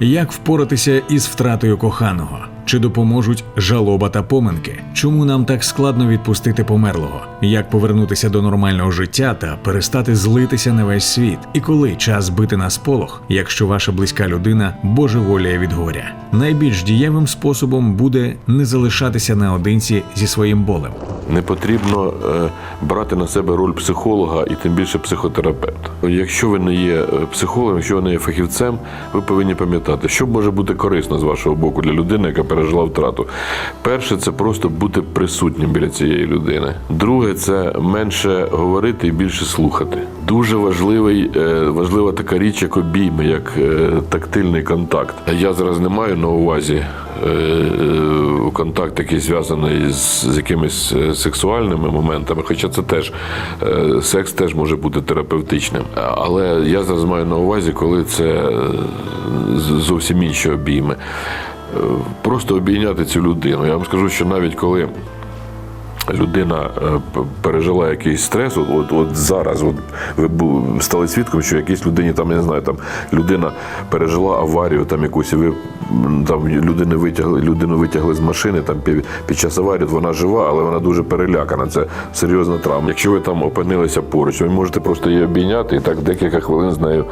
Як впоратися із втратою коханого? Чи допоможуть жалоба та поминки? Чому нам так складно відпустити померлого? Як повернутися до нормального життя та перестати злитися на весь світ? І коли час бити на сполох, якщо ваша близька людина божеволіє від горя? Найбільш дієвим способом буде не залишатися наодинці зі своїм болем. Не потрібно е, брати на себе роль психолога і тим більше психотерапевта. Якщо ви не є е, психологом, якщо ви не є фахівцем, ви повинні пам'ятати, що може бути корисно з вашого боку для людини, яка пережила втрату. Перше, це просто бути присутнім біля цієї людини. Друге, це менше говорити і більше слухати. Дуже важливий, е, важлива така річ, як обійми, як тактильний контакт. Я зараз не маю на увазі контакт, який зв'язаний з, з якимись е, сексуальними моментами, хоча це теж е, секс теж може бути терапевтичним. Але я зараз маю на увазі, коли це е, зовсім інші обійми. Е, Просто обійняти цю людину. Я вам скажу, що навіть коли людина е, пережила якийсь стрес, от, от, от зараз, от ви стали свідком, що якійсь людині там, не знаю, там людина пережила аварію, там якусь, і ви там людини витягли, людину витягли з машини там під, під час аварії, вона жива, але вона дуже перелякана. Це серйозна травма. Якщо ви там опинилися поруч, ви можете просто її обійняти і так декілька хвилин з нею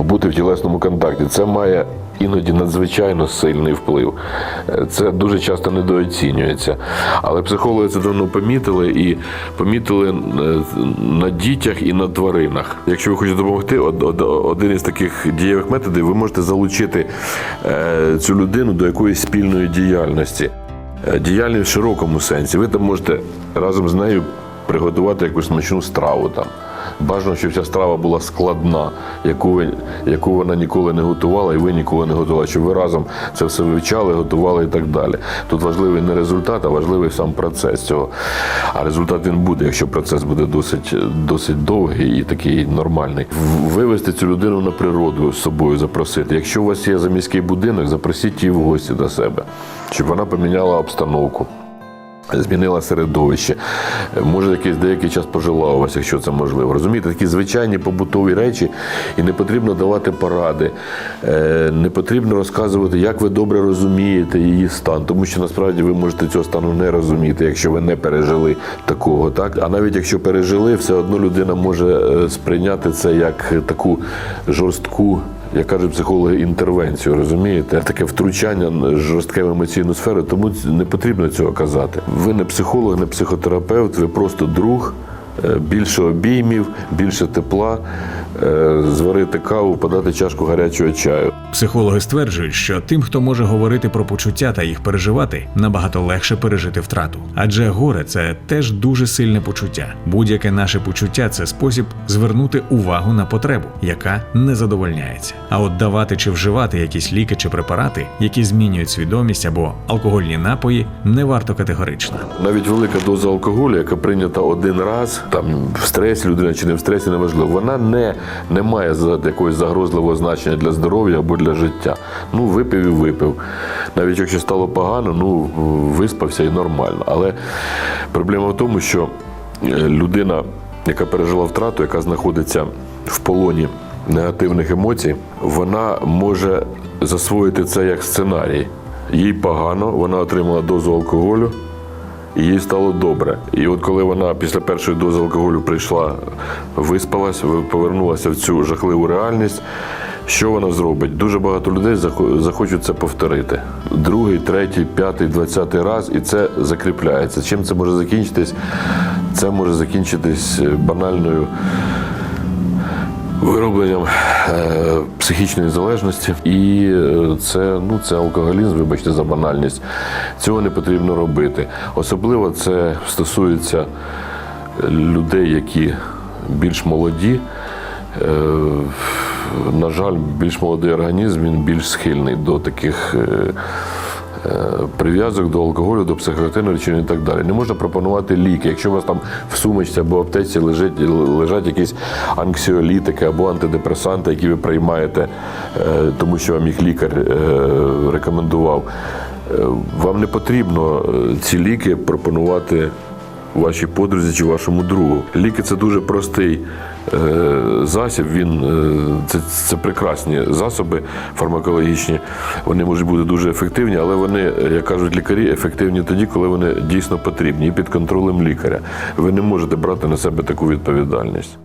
побути в тілесному контакті. Це має іноді надзвичайно сильний вплив. Е, Це дуже часто недооцінюється. Але психологи це давно помітили і помітили е, на дітях і на тваринах. Якщо ви хочете допомогти, од- од- один із таких дієвих методів ви можете залучити е, цю людину до якоїсь спільної діяльності. Діяльність в широкому сенсі. Ви там можете разом з нею приготувати якусь смачну страву там. Бажано, щоб ця страва була складна, яку, ви, яку вона ніколи не готувала, і ви ніколи не готували, щоб ви разом це все вивчали, готували і так далі. Тут важливий не результат, а важливий сам процес цього. А результат він буде, якщо процес буде досить, досить довгий і такий нормальний. Вивести цю людину на природу з собою, запросити. Якщо у вас є заміський будинок, запросіть її в гості до себе, щоб вона поміняла обстановку. Змінила середовище, може якийсь деякий час пожила у вас, якщо це можливо. Розумієте, такі звичайні побутові речі, і не потрібно давати поради, е, не потрібно розказувати, як ви добре розумієте її стан, тому що насправді ви можете цього стану не розуміти, якщо ви не пережили такого. Так? А навіть якщо пережили, все одно людина може е, сприйняти це як таку жорстку як кажуть психологи, інтервенцію, розумієте? Таке втручання жорстке в емоційну сферу, тому не потрібно цього казати. Ви не психолог, не психотерапевт, ви просто друг. Е, Більше обіймів, більше тепла, е, зварити каву, подати чашку гарячого чаю. Психологи стверджують, що тим, хто може говорити про почуття та їх переживати, набагато легше пережити втрату. Адже горе це теж дуже сильне почуття. Будь-яке наше почуття це спосіб звернути увагу на потребу, яка не задовольняється. А от давати чи вживати якісь ліки чи препарати, які змінюють свідомість або алкогольні напої, не варто категорично. Навіть велика доза алкоголю, яка прийнята один раз, там в стресі людина чи не в стресі, неважливо, вона не, не має якогось загрозливого значення для здоров'я або для життя. Ну, випив і випив. Навіть якщо стало погано, ну виспався і нормально. Але проблема в тому, що е, людина, яка пережила втрату, яка знаходиться в полоні негативних емоцій, вона може засвоїти це як сценарій. Їй погано, вона отримала дозу алкоголю, їй стало добре. І от коли вона після першої дози алкоголю прийшла, виспалась, повернулася в цю жахливу реальність. Що вона зробить? Дуже багато людей захо- захочуть це повторити. Другий, третій, п'ятий, двадцятий раз, і це закріпляється. Чим це може закінчитись? Це може закінчитись е, банальною виробленням е, психічної залежності, і е, це, ну, це алкоголізм, вибачте за банальність. Цього не потрібно робити. Особливо це стосується людей, які більш молоді. Е, на жаль, більш молодий організм він більш схильний до таких. Е, Прив'язок до алкоголю, до психоактивної речовини і так далі. Не можна пропонувати ліки. Якщо у вас там в сумочці або аптеці лежить, лежать якісь анксіолітики або антидепресанти, які ви приймаєте, е, тому що вам їх лікар е, рекомендував, вам не потрібно ці ліки пропонувати вашій подрузі чи вашому другу. Ліки це дуже простий е, засіб. Він е, це, це прекрасні засоби фармакологічні. Вони можуть бути дуже ефективні, але вони, як кажуть лікарі, ефективні тоді, коли вони дійсно потрібні і під контролем лікаря. Ви не можете брати на себе таку відповідальність.